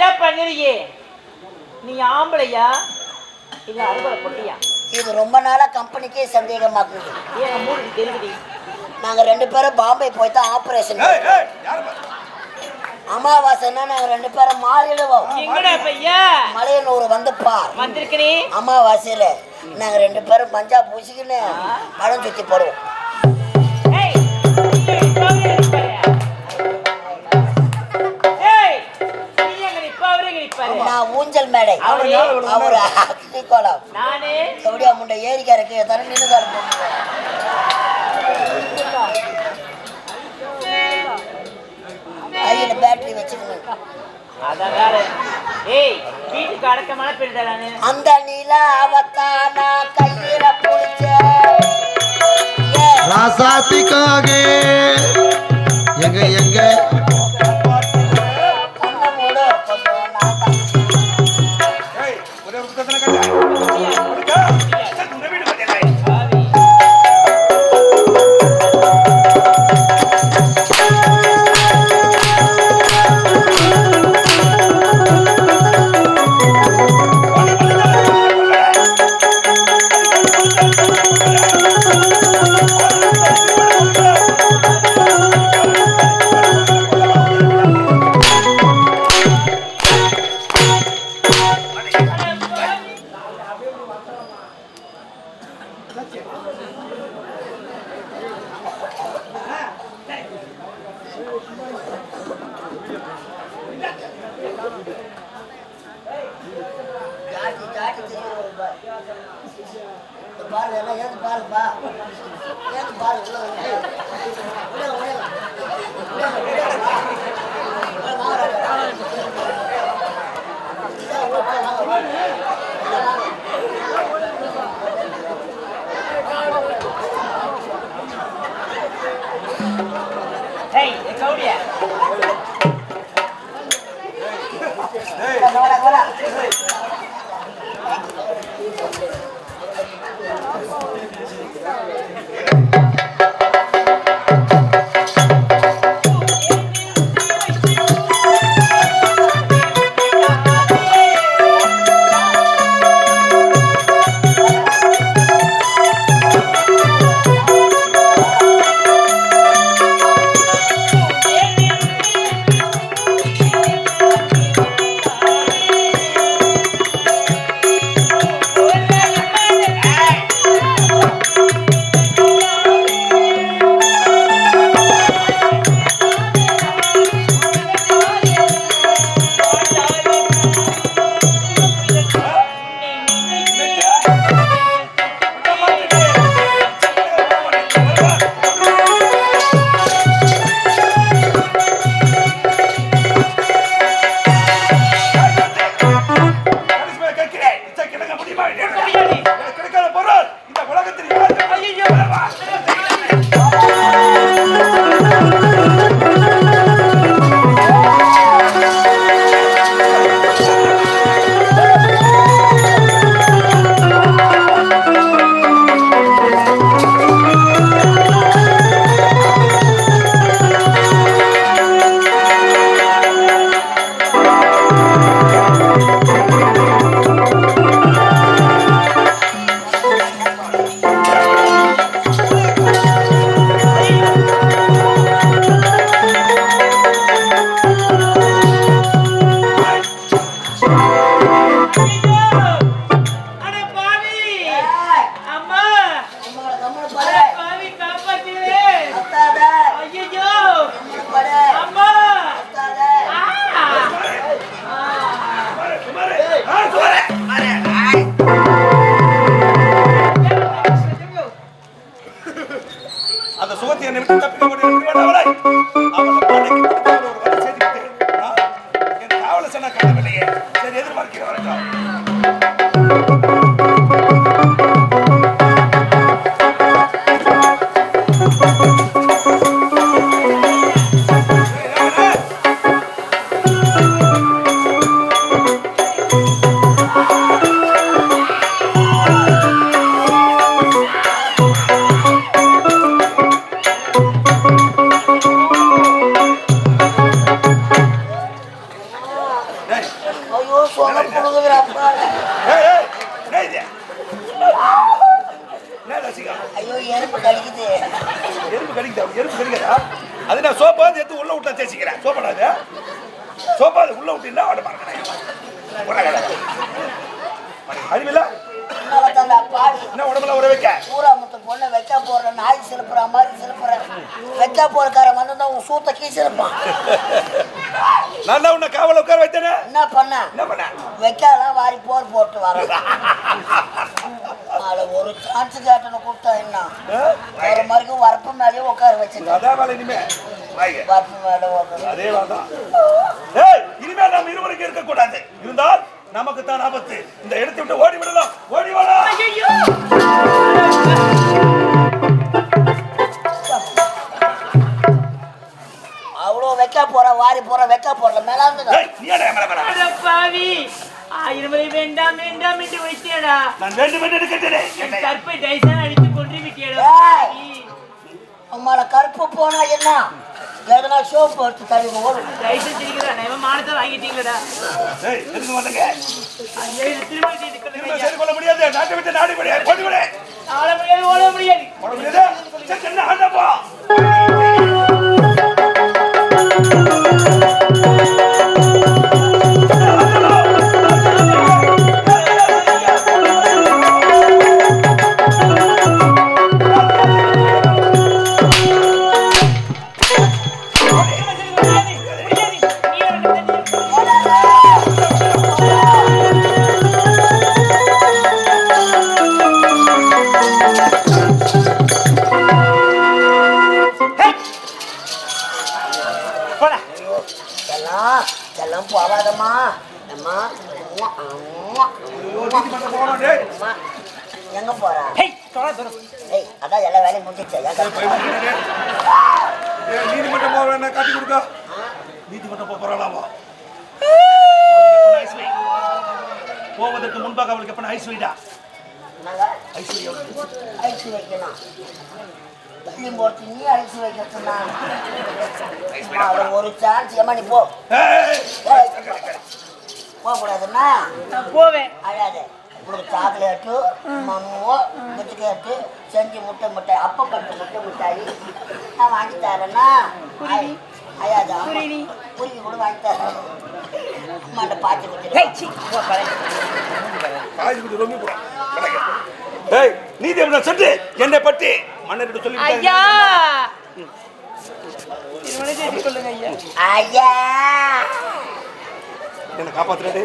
இப்படிலாம் பண்ணுறியே? நீ ஆம்பளையா? இல்ல அறுவடை பொட்டியா? இது ரொம்ப நாளா கம்பெனிக்கே சந்தேகமாக்குது ஏன் மூணு தெரியுது நாங்க ரெண்டு பேரும் பாம்பே போய் தான் ஆபரேஷன் ஏய் ஏய் யார் பா- அமாவாசைன்னா நாங்க ரெண்டு பேரும் மாறிடுவோம். எங்கடா பையா மலையனூர் வந்து பார். வந்திருக்கனே அமாவாசையில நாங்க ரெண்டு பேரும் பஞ்சா பூசிக்கின்னு பழம் சுத்தி போடுவோம். எப்படியா முண்டை ஏரிக்காருக்கு தர நின்று கையில பேட்டரி வச்சுக்கணும் வீட்டுக்கு அடக்கமான அந்த நிலாவத்தான் நான் கையில பிடிச்சேன். ஏன் ராசாத்திக்காக. எங்க எங்க? இந்த பாரு, எல்லாம் ஏத்து பாருப்பா. ஏத்து பாரு, உள்ள உள்ள, உள்ள, சொன்னா காணவில்லையே. சரி எதிர்பார்க்கிறேன் வணக்கம் ஐயோ சொல்ல புழுகுற அப்பா ஐயோ எறும்பு கடிக்குது எறும்பு கடிக்குதா எறும்பு கடிக்குதா அது நான் சோப்பா சேர்த்து உள்ள விட்டா தேய்ச்சிக்கிறேன் சோப்பாடாது சோப்பா அது உள்ள விட்டீங்கன்னா ஆட மாட்டேன் அறிவில்ல என்ன உடம்புல உற வைக்க பூரா முத்த பொண்ணை வைக்க போற நாய் சிலுப்புற மாதிரி சிலப்புற வைக்க போறக்காரன் வந்து உன் சூத்த கீச்சிருப்பான் நான் தான் உன்னை காவல உட்கார வைத்தேனே? என்ன பண்ண? என்ன பண்ண? வைக்கலாம் வாரி போர் போட்டு வர அதுல ஒரு சான்ஸ் கேட்டனை கூப்பிட்டா என்ன? ஒரு மறுக்கும் வரப்பு மேலேயே உட்கார வச்சுட்டேன். அதான் வேலை இனிமே. வரப்பு மேலே உட்கார அதே வேலைதான். ஏய் இனிமே நாம் இருவருக்கு இருக்க கூடாது இருந்தால் நமக்கு தான் ஆபத்து. இந்த இடத்தை விட்டு ஓடி விடலாம். ஓடி வாடா. வைக்க போற வாரி போற வைக்க போறல மேலாந்து ஏய் நீ ஏன்டா என் மேல மேல? அட பாவி ஆயிரம் முறை வேண்டாம் வேண்டாம் என்று வைத்தியடா நான் வேண்டும் என்று கேட்டேனே என் கற்பை டைசன் அடித்து கொன்று! பாவி. அம்மால கருப்பு போனா என்ன? எதனா சோப்பு எடுத்து தள்ளி ஓடும் டைசன் சிரிக்கிறா நான் மானத்தை வாங்கிட்டீங்களடா. ஏய் எதுக்கு வந்தீங்க ஐயா திரும்ப சரி கொள்ள முடியாது. நாட்டை விட்டு நாடி முடியாது ஓடி விடு. ஆள முடியாது ஓட முடியாது. ஓட முடியாது. சரி என்ன ஆண்டப்பா எங்க போறா ஹேய் தொலை ஏய் அதான் எல்லா வேலையும் முடிஞ்சிச்சு நீதிமன்றம் போக வேணா காட்டி கொடுக்க நீதிமன்றம் போக போறாளாமா போவதற்கு முன்பாக அவளுக்கு எப்ப ஐஸ் வைடா ஐஸ் வை தள்ளி போட்டு நீ ஒரு சான்ஸ் ஏமா நீ போ போகக்கூடாதுன்னா போவேன். அழாத. உங்களுக்கு சாக்லேட்டு மம்முவோ பிஸ்கெட்டு செஞ்சு முட்டை முட்டை அப்பப்பட்டு முட்டை மிட்டாயி நான் வாங்கி தரேன்னா. அழாத. புரியுது. புரிஞ்சு கூட வாங்கி தரேன். அம்மாண்ட பாத்து ஹேய் கொடுத்துருக்கேன் சீ போ பழ காய்ச்சி குடி ரொம்பி போடும் ஏய் நீதிமன்றம் சென்று என்னை பற்றி மன்னரிடம் சொல்லி ஐயா. ஐயா! என்னை காப்பாத்துறாரு